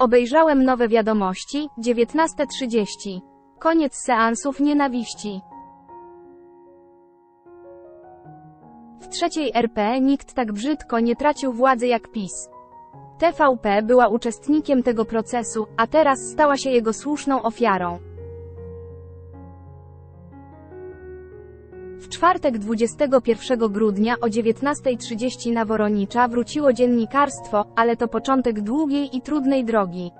Obejrzałem nowe wiadomości, 19.30. Koniec seansów nienawiści. W trzeciej RP nikt tak brzydko nie tracił władzy jak PiS. TVP była uczestnikiem tego procesu, a teraz stała się jego słuszną ofiarą. Czwartek 21 grudnia o 19.30 na Woronicza wróciło dziennikarstwo, ale to początek długiej i trudnej drogi.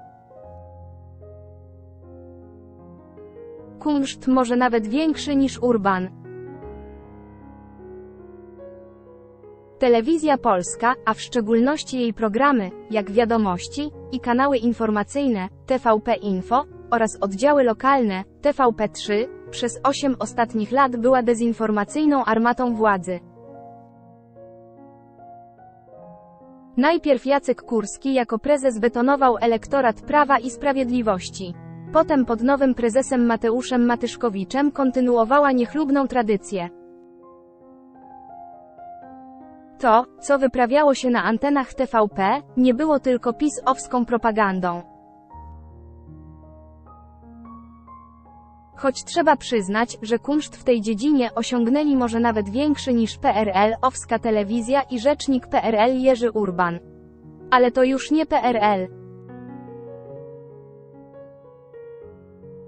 Kunszt może nawet większy niż Urban. Telewizja Polska, a w szczególności jej programy, jak Wiadomości, i kanały informacyjne, TVP Info, oraz oddziały lokalne, TVP3, przez 8 ostatnich lat była dezinformacyjną armatą władzy. Najpierw Jacek Kurski jako prezes betonował elektorat Prawa i Sprawiedliwości. Potem pod nowym prezesem Mateuszem Matyszkowiczem kontynuowała niechlubną tradycję. To, co wyprawiało się na antenach TVP, nie było tylko pisowską propagandą. Choć trzeba przyznać, że kunszt w tej dziedzinie osiągnęli może nawet większy niż PRL-owska telewizja i rzecznik PRL Jerzy Urban. Ale to już nie PRL.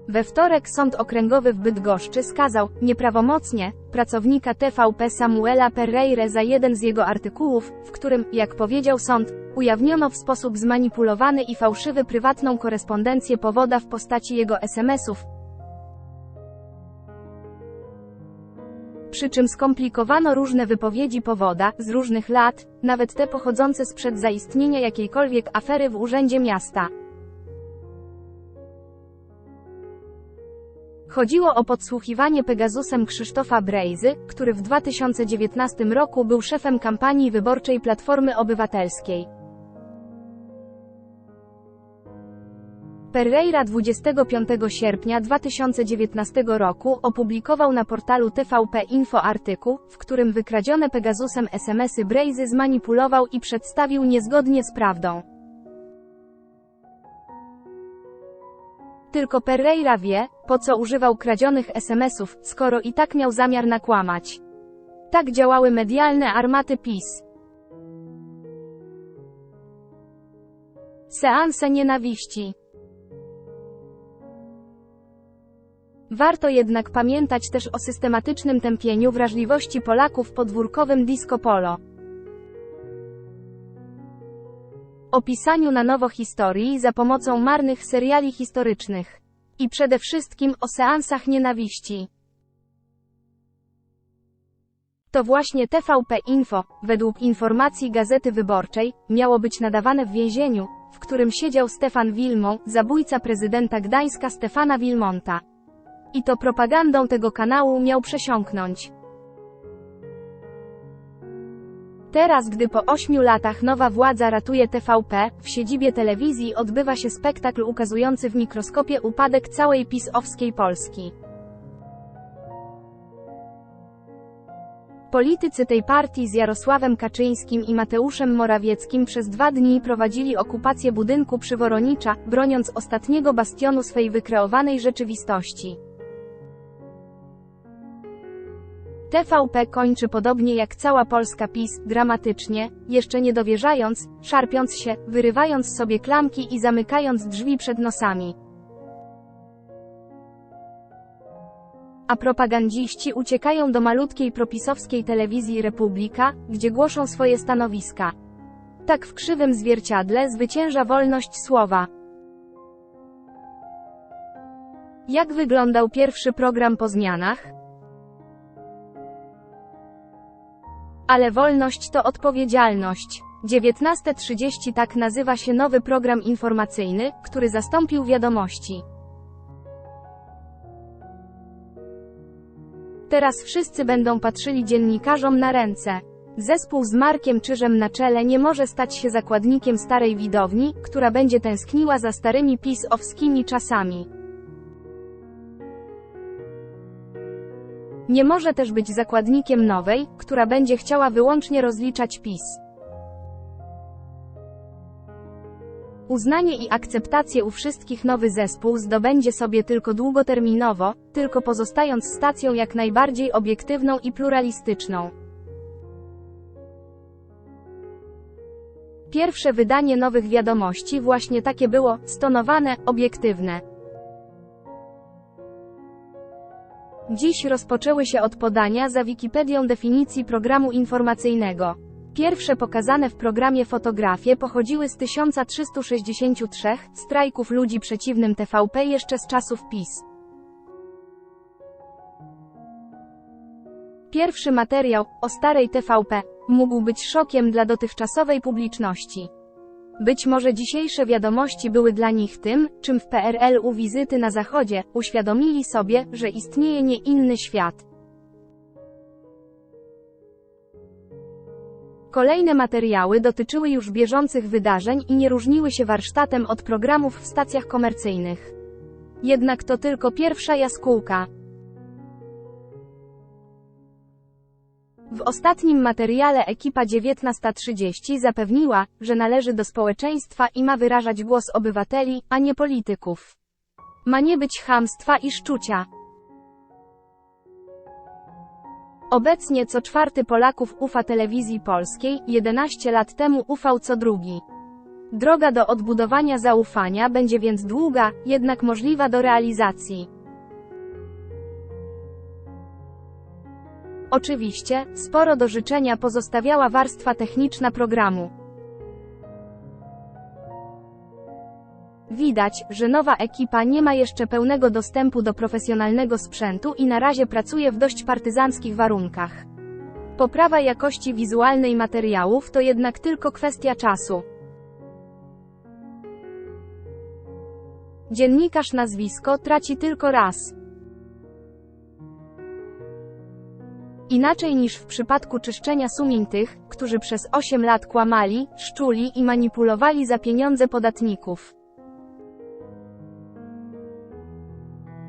We wtorek Sąd Okręgowy w Bydgoszczy skazał, nieprawomocnie, pracownika TVP Samuela Pereire za jeden z jego artykułów, w którym, jak powiedział sąd, ujawniono w sposób zmanipulowany i fałszywy prywatną korespondencję powoda w postaci jego SMS-ów. Przy czym skomplikowano różne wypowiedzi powoda, z różnych lat, nawet te pochodzące sprzed zaistnienia jakiejkolwiek afery w Urzędzie Miasta. Chodziło o podsłuchiwanie Pegasusem Krzysztofa Brejzy, który w 2019 roku był szefem kampanii wyborczej Platformy Obywatelskiej. Pereira 25 sierpnia 2019 roku opublikował na portalu TVP Info artykuł, w którym wykradzione Pegasusem SMS-y Brejzy zmanipulował i przedstawił niezgodnie z prawdą. Tylko Pereira wie, po co używał kradzionych SMS-ów, skoro i tak miał zamiar nakłamać. Tak działały medialne armaty PiS. Seanse nienawiści. Warto jednak pamiętać też o systematycznym tępieniu wrażliwości Polaków podwórkowym disco polo. O pisaniu na nowo historii za pomocą marnych seriali historycznych. I przede wszystkim o seansach nienawiści. To właśnie TVP Info, według informacji Gazety Wyborczej, miało być nadawane w więzieniu, w którym siedział Stefan Wilmon, zabójca prezydenta Gdańska Stefana Wilmonta. I to propagandą tego kanału miał przesiąknąć. Teraz gdy po ośmiu latach nowa władza ratuje TVP, w siedzibie telewizji odbywa się spektakl ukazujący w mikroskopie upadek całej pisowskiej Polski. Politycy tej partii z Jarosławem Kaczyńskim i Mateuszem Morawieckim przez dwa dni prowadzili okupację budynku przy Woronicza, broniąc ostatniego bastionu swej wykreowanej rzeczywistości. TVP kończy podobnie jak cała Polska PiS, dramatycznie, jeszcze nie dowierzając, szarpiąc się, wyrywając sobie klamki i zamykając drzwi przed nosami. A propagandziści uciekają do malutkiej propisowskiej telewizji Republika, gdzie głoszą swoje stanowiska. Tak w krzywym zwierciadle zwycięża wolność słowa. Jak wyglądał pierwszy program po zmianach? Ale wolność to odpowiedzialność. 19.30 tak nazywa się nowy program informacyjny, który zastąpił wiadomości. Teraz wszyscy będą patrzyli dziennikarzom na ręce. Zespół z Markiem Czyżem na czele nie może stać się zakładnikiem starej widowni, która będzie tęskniła za starymi pisowskimi czasami. Nie może też być zakładnikiem nowej, która będzie chciała wyłącznie rozliczać PiS. Uznanie i akceptację u wszystkich nowy zespół zdobędzie sobie tylko długoterminowo, tylko pozostając stacją jak najbardziej obiektywną i pluralistyczną. Pierwsze wydanie nowych wiadomości właśnie takie było, stonowane, obiektywne. Dziś rozpoczęły się od podania za Wikipedią definicji programu informacyjnego. Pierwsze pokazane w programie fotografie pochodziły z 1363 strajków ludzi przeciwnym TVP jeszcze z czasów PiS. Pierwszy materiał o starej TVP mógł być szokiem dla dotychczasowej publiczności. Być może dzisiejsze wiadomości były dla nich tym, czym w PRL u wizyty na Zachodzie uświadomili sobie, że istnieje nie inny świat. Kolejne materiały dotyczyły już bieżących wydarzeń i nie różniły się warsztatem od programów w stacjach komercyjnych. Jednak to tylko pierwsza jaskółka. W ostatnim materiale ekipa 19.30 zapewniła, że należy do społeczeństwa i ma wyrażać głos obywateli, a nie polityków. Ma nie być chamstwa i szczucia. Obecnie co czwarty Polaków ufa telewizji polskiej, 11 lat temu ufał co drugi. Droga do odbudowania zaufania będzie więc długa, jednak możliwa do realizacji. Oczywiście, sporo do życzenia pozostawiała warstwa techniczna programu. Widać, że nowa ekipa nie ma jeszcze pełnego dostępu do profesjonalnego sprzętu i na razie pracuje w dość partyzanckich warunkach. Poprawa jakości wizualnej materiałów to jednak tylko kwestia czasu. Dziennikarz nazwisko traci tylko raz. Inaczej niż w przypadku czyszczenia sumień tych, którzy przez 8 lat kłamali, szczuli i manipulowali za pieniądze podatników.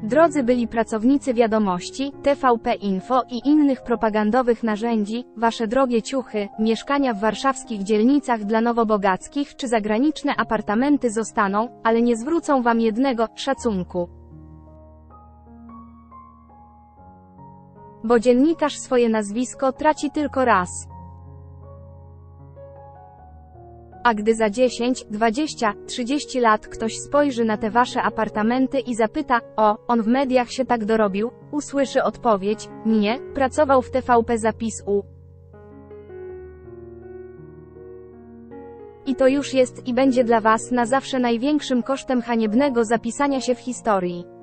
Drodzy byli pracownicy wiadomości, TVP Info i innych propagandowych narzędzi, wasze drogie ciuchy, mieszkania w warszawskich dzielnicach dla nowobogackich czy zagraniczne apartamenty zostaną, ale nie zwrócą wam jednego szacunku. Bo dziennikarz swoje nazwisko traci tylko raz. A gdy za 10, 20, 30 lat ktoś spojrzy na te wasze apartamenty i zapyta, o, on w mediach się tak dorobił, usłyszy odpowiedź, nie, pracował w TVP zapis U. I to już jest i będzie dla was na zawsze największym kosztem haniebnego zapisania się w historii.